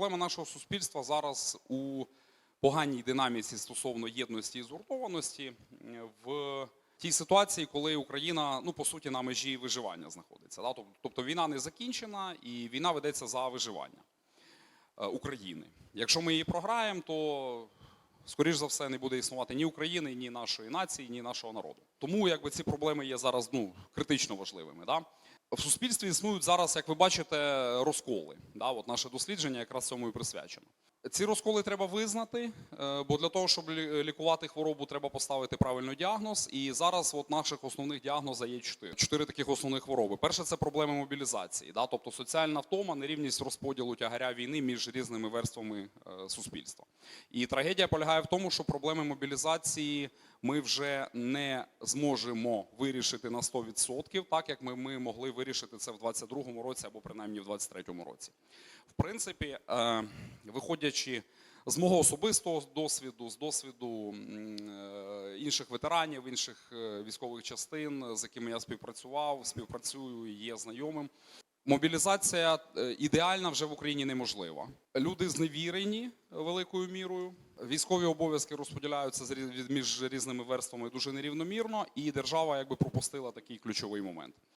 Проблема нашого суспільства зараз у поганій динаміці стосовно єдності і згуртованості в тій ситуації, коли Україна, ну по суті, на межі виживання знаходиться. Да? Тобто війна не закінчена і війна ведеться за виживання е, України. Якщо ми її програємо, то скоріш за все не буде існувати ні України, ні нашої нації, ні нашого народу. Тому якби ці проблеми є зараз ну, критично важливими. Да? В суспільстві існують зараз, як ви бачите, розколи. Да? От наше дослідження якраз цьому і присвячено. Ці розколи треба визнати, е, бо для того, щоб лікувати хворобу, треба поставити правильний діагноз. І зараз от наших основних діагнозів є чотири. Чотири таких основних хвороби. Перше це проблеми мобілізації, да? тобто соціальна втома, нерівність розподілу тягаря війни між різними верствами е, суспільства. І трагедія полягає в тому, що проблеми мобілізації ми вже не зможемо вирішити на 100%, так як ми, ми могли вирішити це в 22-му році або принаймні в 23-му році. В принципі, е, виходячи з мого особистого досвіду, з досвіду е, інших ветеранів, інших е, військових частин, з якими я співпрацював, співпрацюю і є знайомим. Мобілізація е, ідеальна вже в Україні неможлива. Люди зневірені великою мірою. Військові обов'язки розподіляються між різними верствами дуже нерівномірно, і держава якби пропустила такий ключовий момент.